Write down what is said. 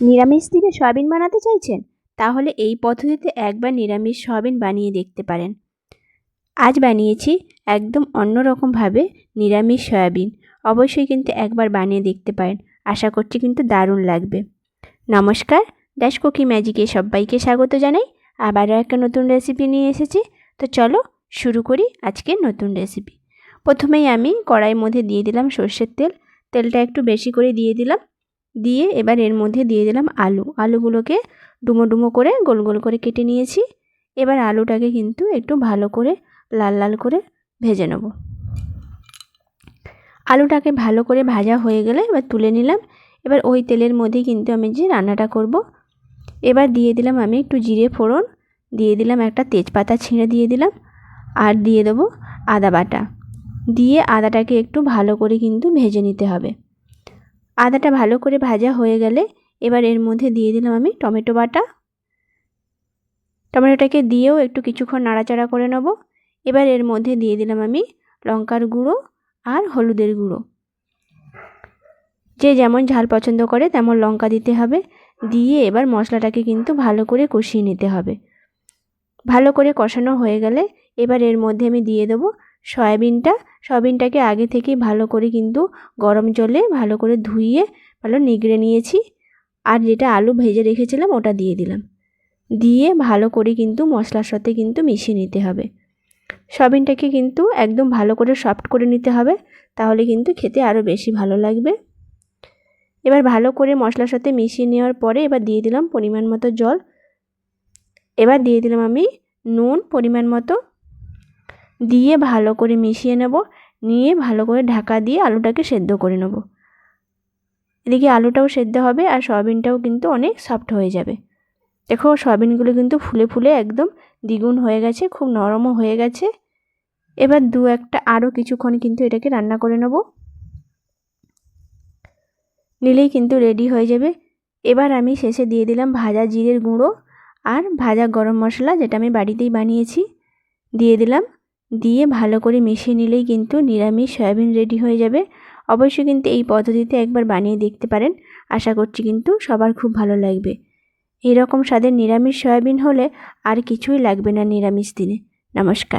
নিরামিষ দিনে সয়াবিন বানাতে চাইছেন? তাহলে এই পদ্ধতিতে একবার নিরামিষ সয়াবিন বানিয়ে দেখতে পারেন। আজ বানিয়েছি একদম অন্যরকমভাবে নিরামিষ সয়াবিন। অবশ্যই কিন্তু একবার বানিয়ে দেখতে পারেন। আশা করছি কিন্তু দারুণ লাগবে। নমস্কার ড্যাশ কুকি ম্যাজিকে সবাইকে স্বাগত জানাই। আবারও একটা নতুন রেসিপি নিয়ে এসেছি। তো চলো শুরু করি আজকের নতুন রেসিপি প্রথমেই আমি কড়াইয়ের মধ্যে দিয়ে দিলাম সর্ষের তেল। তেলটা একটু বেশি করে দিয়ে দিলাম। দিয়ে এবার এর মধ্যে দিয়ে দিলাম আলু। আলুগুলোকে ডুমো ডুমো করে গোল গোল করে কেটে নিয়েছি। এবার আলুটাকে কিন্তু একটু ভালো করে লাল লাল করে ভেজে নেব। আলুটাকে ভালো করে ভাজা হয়ে গেলে এবার তুলে নিলাম। এবার ওই তেলের মধ্যেই কিন্তু আমি যে রান্নাটা করব, এবার দিয়ে দিলাম আমি একটু জিরে ফোড়ন, দিয়ে দিলাম একটা তেজপাতা ছিঁড়ে দিয়ে দিলাম আর দিয়ে দেবো আদা বাটা। দিয়ে আদাটাকে একটু ভালো করে কিন্তু ভেজে নিতে হবে। আদাটা ভালো করে ভাজা হয়ে গেলে এবার এর মধ্যে দিয়ে দিলাম আমি টমেটো বাটা। টমেটোটাকে দিয়েও একটু কিছুক্ষণ নাড়াচাড়া করে নেব। এবার এর মধ্যে দিয়ে দিলাম আমি লঙ্কার গুঁড়ো আর হলুদের গুঁড়ো। যে যেমন ঝাল পছন্দ করে তেমন লঙ্কা দিতে হবে। দিয়ে এবার মশলাটাকে কিন্তু ভালো করে কষিয়ে নিতে হবে। ভালো করে কষানো হয়ে গেলে এবার এর মধ্যে আমি দিয়ে দেবো সয়াবিনটা, সয়াবিনটাকে আগে থেকেই ভালো করে কিন্তু গরম জলে ভালো করে ধুইয়ে ভালো নিগড়ে নিয়েছি। আর যেটা আলু ভেজে রেখেছিলাম ওটা দিয়ে দিলাম। দিয়ে ভালো করে কিন্তু মশলার সাথে কিন্তু মিশিয়ে নিতে হবে। সয়াবিনটাকে কিন্তু একদম ভালো করে সফট করে নিতে হবে, তাহলে কিন্তু খেতে আরও বেশি ভালো লাগবে। এবার ভালো করে মশলার সাথে মিশিয়ে নেওয়ার পরে এবার দিয়ে দিলাম পরিমাণ মতো জল। এবার দিয়ে দিলাম আমি নুন পরিমাণ মতো। দিয়ে ভালো করে মিশিয়ে নেব। নিয়ে ভালো করে ঢাকা দিয়ে আলুটাকে সেদ্ধ করে নেব। এদিকে আলুটাও সেদ্ধ হবে আর সয়াবিনটাও কিন্তু অনেক সফট হয়ে যাবে। দেখো সয়াবিনগুলো কিন্তু ফুলে ফুলে একদম দ্বিগুণ হয়ে গেছে, খুব নরমও হয়ে গেছে। এবার দু একটা আরও কিছুক্ষণ কিন্তু এটাকে রান্না করে নেব। নিলেই কিন্তু রেডি হয়ে যাবে। এবার আমি শেষে দিয়ে দিলাম ভাজা জিরের গুঁড়ো আর ভাজা গরম মশলা যেটা আমি বাড়িতেই বানিয়েছি। দিয়ে দিলাম দিয়ে ভালো করে মিশিয়ে নিলেই কিন্তু নিরামিষ সয়াবিন রেডি হয়ে যাবে। অবশ্যই কিন্তু এই পদ্ধতিতে একবার বানিয়ে দেখতে পারেন। আশা করছি কিন্তু সবার খুব ভালো লাগবে। এরকম স্বাদের নিরামিষ সয়াবিন হলে আর কিছুই লাগবে না নিরামিষ দিনে। নমস্কার।